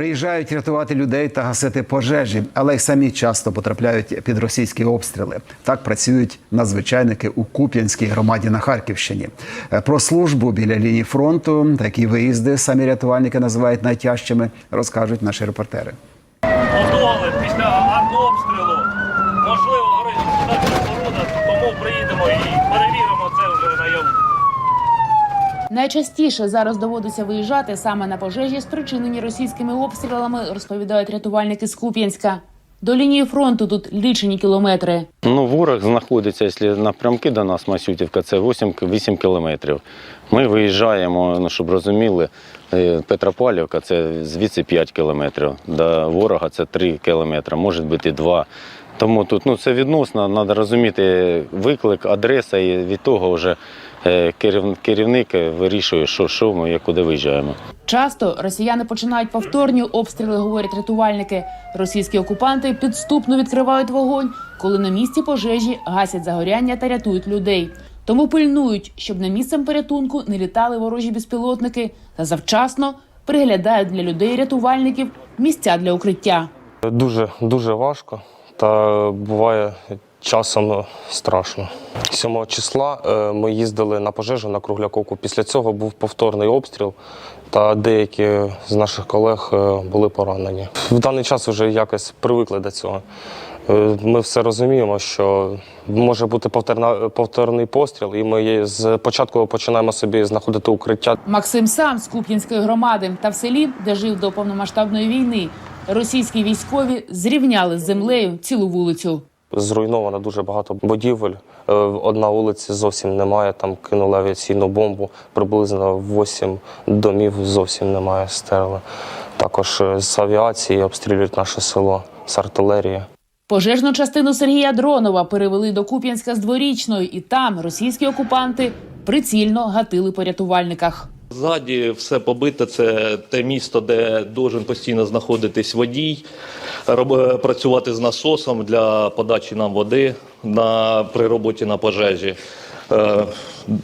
Приїжджають рятувати людей та гасити пожежі, але й самі часто потрапляють під російські обстріли. Так працюють надзвичайники у Куп'янській громаді на Харківщині. Е, Про службу біля лінії фронту, такі виїзди самі рятувальники називають найтяжчими, розкажуть наші репортери. Готові після артобстрілу. Можливо, тому приїдемо і перевіримо це вже наяву. Найчастіше зараз доводиться виїжджати саме на пожежі, спричинені російськими обстрілами, розповідають рятувальники з Куп'янська. До лінії фронту тут лічені кілометри. Ну, ворог знаходиться, якщо напрямки до нас, Масютівка, це 8, 8 кілометрів. Ми виїжджаємо, ну, щоб розуміли, е, Петропавлівка це звідси 5 кілометрів, до ворога це 3 кілометри, може бути і 2. Тому тут ну, це відносно, треба розуміти виклик, адреса, і від того вже е, керівник вирішує, що, що ми і куди виїжджаємо. Часто росіяни починають повторні обстріли, говорять рятувальники. Російські окупанти підступно відкривають вогонь, коли на місці пожежі гасять загоряння та рятують людей. Тому пильнують, щоб на місцем порятунку не літали ворожі безпілотники та завчасно приглядають для людей рятувальників місця для укриття. Дуже дуже важко та буває часом страшно. 7 числа е, ми їздили на пожежу на Кругляковку. Після цього був повторний обстріл, та деякі з наших колег е, були поранені. В даний час вже якось привикли до цього. Е, Ми все розуміємо, що може бути повторна, повторний постріл, і ми з початку починаємо собі знаходити укриття. Максим сам з Куп'янської громади та в селі, де жив до повномасштабної війни, російські військові зрівняли з землею цілу вулицю. Зруйновано дуже багато будівель. Е, Одна вулиця зовсім немає. Там кинули авіаційну бомбу. Приблизно 8 домів зовсім немає. Стерли. Також е, з авіації обстрілюють наше село з артилерії. Пожежну частину Сергія Дронова перевели до Куп'янська з дворічної, і там російські окупанти прицільно гатили по рятувальниках. Ззаді все побите. Це те місто, де должен постійно знаходитись водій, працювати з насосом для подачі нам води на, при роботі на пожежі. Е,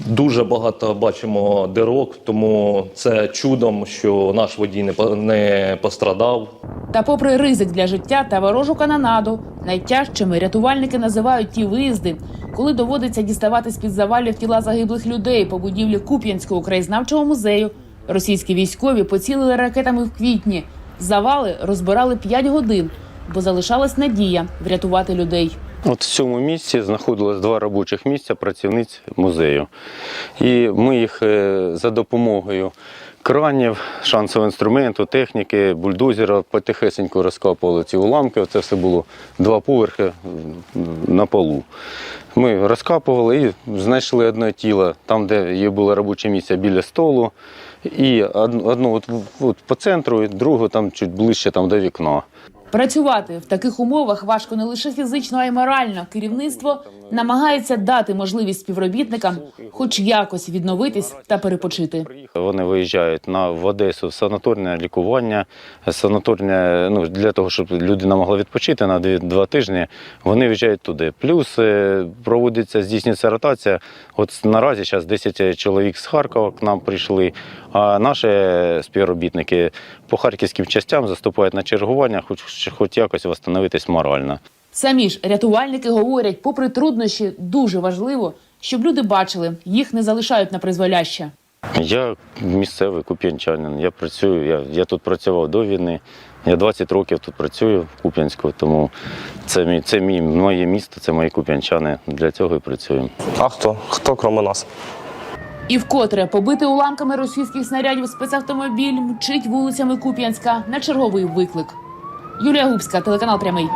Дуже багато бачимо дирок, тому це чудом, що наш водій не не пострадав. Та, попри ризик для життя та ворожу канонаду, найтяжчими рятувальники називають ті виїзди, коли доводиться діставати з під завалів тіла загиблих людей по будівлі Куп'янського краєзнавчого музею. Російські військові поцілили ракетами в квітні. Завали розбирали 5 годин, бо залишалась надія врятувати людей. От в цьому місці знаходилось два робочих місця працівниць музею. І ми їх е, за допомогою кранів, шансового інструменту, техніки, бульдозера потихесенько розкапували ці уламки. Це все було два поверхи на полу. Ми розкапували і знайшли одне тіло, там, де є було робоче місце біля столу. І одну, от, от по центру, і другу там чуть ближче там, до вікна. Працювати в таких умовах важко не лише фізично, а й морально. Керівництво намагається дати можливість співробітникам, хоч якось відновитись та перепочити. Вони виїжджають на в Одесу в санаторне лікування, санаторне, ну для того, щоб людина могла відпочити на два тижні. Вони виїжджають туди. Плюс е, проводиться здійснюється ротація. От наразі зараз 10 чоловік з Харкова к нам прийшли. А наші співробітники по харківським частям заступають на чергування, хоч хоч якось встановитись морально. Самі ж рятувальники говорять, попри труднощі, дуже важливо, щоб люди бачили, їх не залишають на призволяще. Я місцевий куп'янчанин. Я працюю. Я, я тут працював до війни. Я 20 років тут працюю в Куп'янську, тому це мій це мій моє місто, це мої куп'янчани. Для цього і працюємо. А хто? Хто крім нас? І вкотре побити уламками російських снарядів спецавтомобіль мчить вулицями Куп'янська на черговий виклик. Юлія Губська, телеканал Прямий.